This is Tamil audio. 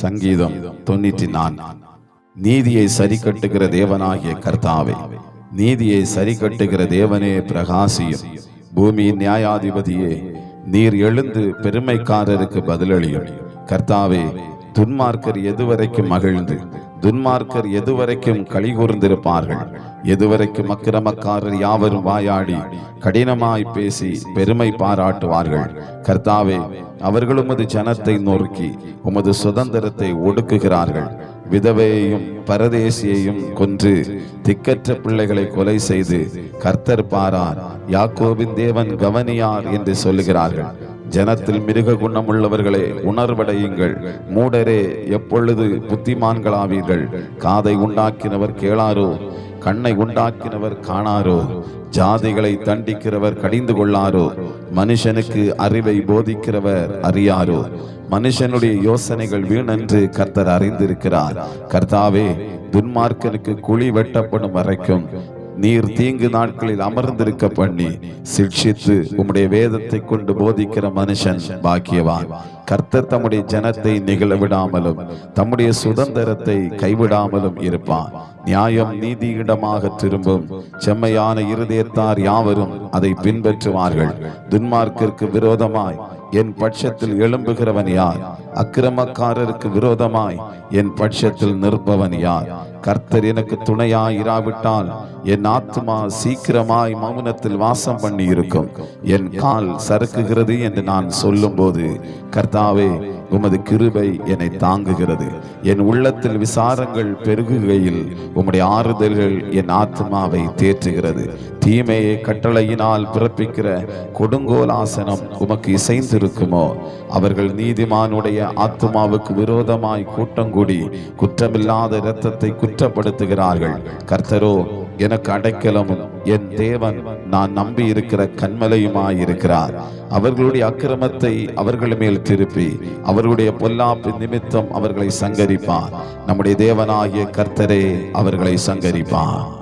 சங்கீதம் தொண்ணூற்றி நான்கு நீதியை சரி கட்டுகிற தேவனாகிய கர்த்தாவே நீதியை சரி கட்டுகிற தேவனே பிரகாசியும். பூமியின் நியாயாதிபதியே நீர் எழுந்து பெருமைக்காரருக்கு பதிலளியும். கர்த்தாவே துன்மார்க்கர் எதுவரைக்கும் மகிழ்ந்து துன்மார்க்கர் எதுவரைக்கும் கலிகூர்ந்திருப்பார்கள் எதுவரைக்கும் அக்கிரமக்காரர் யாவரும் வாயாடி கடினமாய் பேசி பெருமை பாராட்டுவார்கள். கர்த்தாவே அவர்கள் உமது ஜனத்தை நொறுக்கி உமது சுதந்திரத்தை ஒடுக்குகிறார்கள். விதவையையும் பரதேசியையும் கொன்று திக்கற்ற பிள்ளைகளை கொலை செய்து கர்த்தர் பாரார். யாக்கோபின் தேவன் கவனியார் என்று சொல்லுகிறார்கள். ஜனத்தில் மிருக குணமுள்ளவர்களே உணர்வடையுங்கள். மூடரே எப்பொழுது புத்திமான்களாவீர்கள்? காதை உண்டாக்கினவர் கேளாரோ? கண்ணை உண்டாக்கினவர் காணாரோ? ஜாதிகளை தண்டிக்கிறவர் கடிந்து கொள்ளாரோ? மனுஷனுக்கு அறிவை போதிக்கிறவர் அறியாரோ? மனுஷனுடைய யோசனைகள் வீணென்று கர்த்தர் அறிந்திருக்கிறார். கர்த்தாவே துன்மார்க்கனுக்கு குழி வெட்டப்படும் வரைக்கும் நீர் தீங்கு நாட்களில் அமர்ந்திருக்க பண்ணி சிக்ஷித்து உம்முடைய வேதத்தை கொண்டு போதிக்கிற மனுஷன் பாக்கியவான். கர்த்தர் தம்முடைய ஜனத்தை நிகழ விடாமலும் தம்முடைய சுதந்திரத்தை கைவிடாமலும் இருப்பான். நியாயம் நீதியிடமாக திரும்பும் செம்மையான இருதயத்தார் யாவரும் அதை பின்பற்றுவார்கள். துன்மார்க்கிற்கு விரோதமாய் என் பட்சத்தில் எழும்புகிறவன் யார்? அக்கிரமக்காரருக்கு விரோதமாய் என் பட்சத்தில் நிற்பவன் யார்? கர்த்தர் எனக்கு துணையாய் இராவிட்டால் என் ஆத்துமா சீக்கிரமாய் மௌனத்தில் வாசம் பண்ணி இருக்கும் என் கால் சறுக்குகிறது என்று நான் சொல்லும்போது கர்த்தாவே உமது கிருபை என்னை தாங்குகிறது. என் உள்ளத்தில் விசாரங்கள் பெருகுகையில் உம்முடைய ஆறுதல்கள் என் ஆத்மாவை தேற்றுகிறது. தீமையை கட்டளையினால் பிறப்பிக்கிற கொடுங்கோலாசனம் உமக்கு இசைந்திருக்குமோ? அவர்கள் நீதிமானுடைய ஆத்மாவுக்கு விரோதமாய் கூட்டங்கூடி குற்றமில்லாத இரத்தத்தை குற்றப்படுத்துகிறார்கள். கர்த்தரோ எனக்கு அடைக்கலமும் என் தேவன் நான் நம்பி இருக்கிற கண்மலையுமாய் இருக்கிறார் அவர்களுடைய அக்கிரமத்தை அவர்கள் மேல் திருப்பி அவர்களுடைய பொல்லாப்பு நிமித்தம் அவர்களை சங்கரிப்பார். நம்முடைய தேவனாகிய கர்த்தரே அவர்களை சங்கரிப்பார்.